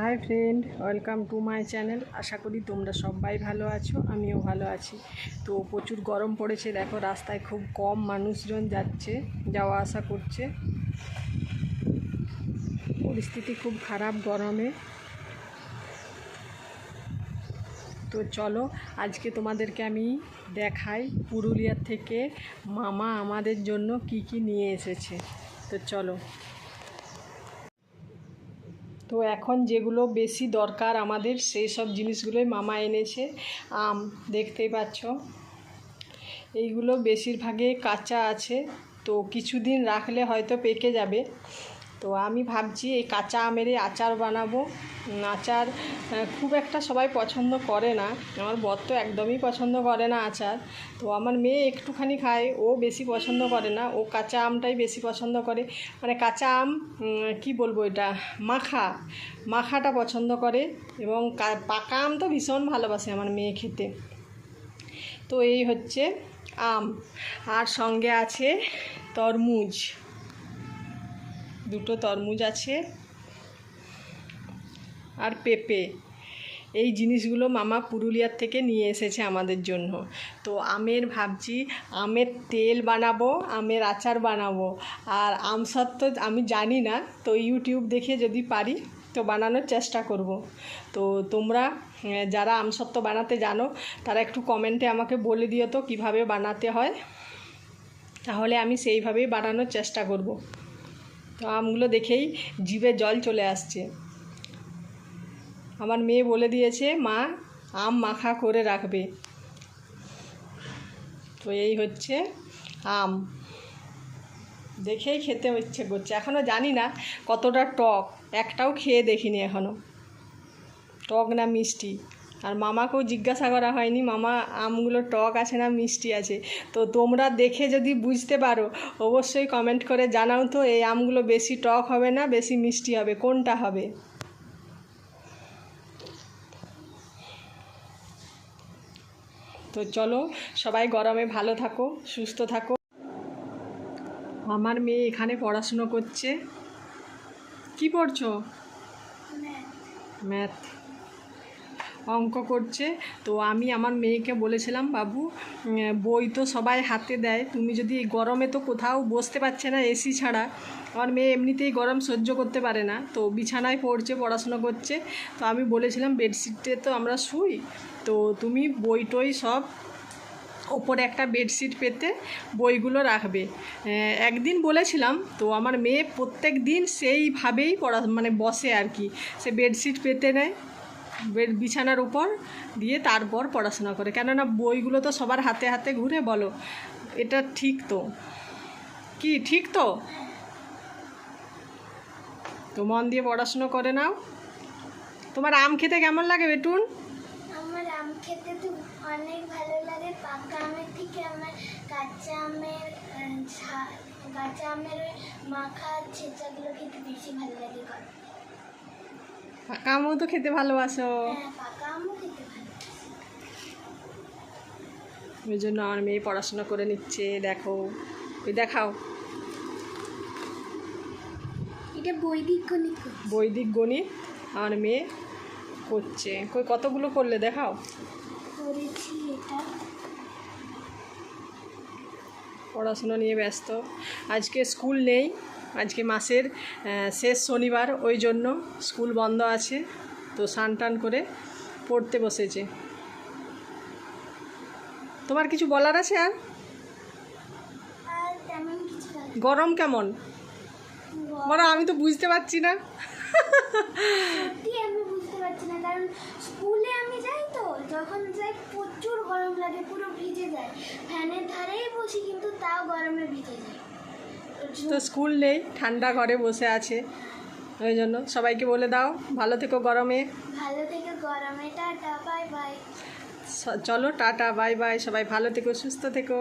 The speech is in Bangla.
Hi friend, welcome to my channel. আশা করি তোমরা সবাই ভালো আছো, আমিও ভালো আছি। তো প্রচুর গরম পড়েছে, দেখো রাস্তায় খুব কম মানুষজন যাচ্ছে, যাওয়া আসা করছে। পরিস্থিতি খুব খারাপ গরমে। তো চলো, আজকে তোমাদেরকে আমি দেখাই পুরুলিয়ার থেকে মামা আমাদের জন্য কি কি নিয়ে এসেছে। তো চলো। তো এখন যেগুলো বেশি দরকার আমাদের, সেই সব জিনিসগুলোই মামা এনেছে। আম, দেখতেই পাচ্ছ। এইগুলো বেশিরভাগে কাঁচা আছে, তো কিছুদিন রাখলে হয়তো পেকে যাবে। তো আমি ভাবছি এই কাঁচা আমেরই আচার বানাবো। আচার খুব একটা সবাই পছন্দ করে না। আমার বর তো একদমই পছন্দ করে না আচার। তো আমার মেয়ে একটুখানি খায়, ও বেশি পছন্দ করে না। ও কাঁচা আমটাই বেশি পছন্দ করে। মানে কাঁচা আম কি বলব এটা? মাখা, মাখাটা পছন্দ করে এবং পাকা আম তো ভীষণ ভালোবাসে আমার মেয়ে খেতে। তো এই হচ্ছে আম। আর সঙ্গে আছে তরমুজ। দুটো তরমুজ আছে আর পেঁপে। এই জিনিসগুলো মামা পুরুলিয়ার থেকে নিয়ে এসেছে আমাদের জন্য। তো আমের ভাবছি, আমের তেল বানাবো, আমের আচার বানাবো। আর আম সত্ত্ব আমি জানি না, তো ইউটিউব দেখে যদি পারি, তো বানানোর চেষ্টা করব। তো তোমরা যারা আমসত্ত্ব বানাতে জানো, তারা একটু কমেন্টে আমাকে বলে দিও তো কীভাবে বানাতে হয়। তাহলে আমি সেইভাবেই বানানোর চেষ্টা করব। তো আমগুলো দেখেই জিভে জল চলে আসছে। আমার মেয়ে বলে দিয়েছে, মা, আম মাখা করে রাখবে। তো এই হচ্ছে আম। দেখেই খেতে ইচ্ছে করছে। এখনও জানি না কতটা টক। একটাও খেয়ে দেখিনি এখনও টক না মিষ্টি। আর মামাকেও জিজ্ঞাসা করা হয়নি মামা আমগুলো টক আছে না মিষ্টি আছে। তো তোমরা দেখে যদি বুঝতে পারো অবশ্যই কমেন্ট করে জানাও তো এই আমগুলো বেশি টক হবে না বেশি মিষ্টি হবে কোনটা হবে? তো চলো সবাই গরমে ভালো থাকো সুস্থ থাকো। আমার মেয়ে এখানে পড়াশুনো করছে। কি পড়ছো? ম্যাথ অঙ্ক করছে। তো আমি আমার মেয়েকে বলেছিলাম, বাবু বই তো সবাই হাতে দেয়। তুমি যদি গরমে তো কোথাও বসতে পারছে না এসি ছাড়া। আমার মেয়ে এমনিতেই গরম সহ্য করতে পারে না। তো বিছানায় পড়ছে, পড়াশোনা করছে। তো আমি বলেছিলাম, বেডশিটে তো আমরা শুই। তো তুমি বই টই সব ওপরে একটা বেডশিট পেতে বইগুলো রাখবে। একদিন বলেছিলাম, তো আমার মেয়ে প্রত্যেক দিন সেইভাবেই পড়া মানে বসে আর কি। সে বেডশিট পেতে নেয়। বিছানার উপর দিয়ে তারপর পড়াশোনা করে। কেননা বইগুলো তো সবার হাতে হাতে ঘুরে, বলো। এটা ঠিক তো? কি, ঠিক তো? তো মন দিয়ে পড়াশুনো করে নাও। তোমার আম খেতে কেমন লাগে বেটুন? আমার আম খেতে তো অনেক ভালো লাগে। পাকা আমের থেকে আমার কাঁচা আমের কাঁচা আমের মাখা ছেঁচাগুলো খেতে বেশি ভালো লাগে। পাকা আমও তো খেতে ভালোবাসো। হ্যাঁ। ওই জন্য আমার মেয়ে পড়াশোনা করে নিচ্ছে দেখো। ওই দেখাও। এটা বৈদিক গণিত বৈদিক গণিত আমার মেয়ে করছে। কই কতগুলো করলে দেখাও? করেছি এটা। পড়াশোনা নিয়ে ব্যস্ত। আজকে স্কুল নেই, আজকে মাসের শেষ শনিবার, ওই জন্য স্কুল বন্ধ আছে। তো স্নান টান করে পড়তে বসেছে। তোমার কিছু বলার আছে আর। গরম কেমন? বলো, আমি তো বুঝতে পারছি না। আমি না, কারণ স্কুলে আমি যাই তো, যখন যাই প্রচুর গরম লাগে, পুরো যায়। ফ্যানের ধারেই বসি কিন্তু তাও গরমে ভিজে যায়। তো স্কুল নেই ঠান্ডা ঘরে বসে আছে। ওই জন্য সবাইকে বলে দাও ভালো থেকো গরমে। ভালো থেকে গরমে টাটা বাই বাই। চলো টাটা বাই বাই সবাই ভালো থেকো সুস্থ থেকো।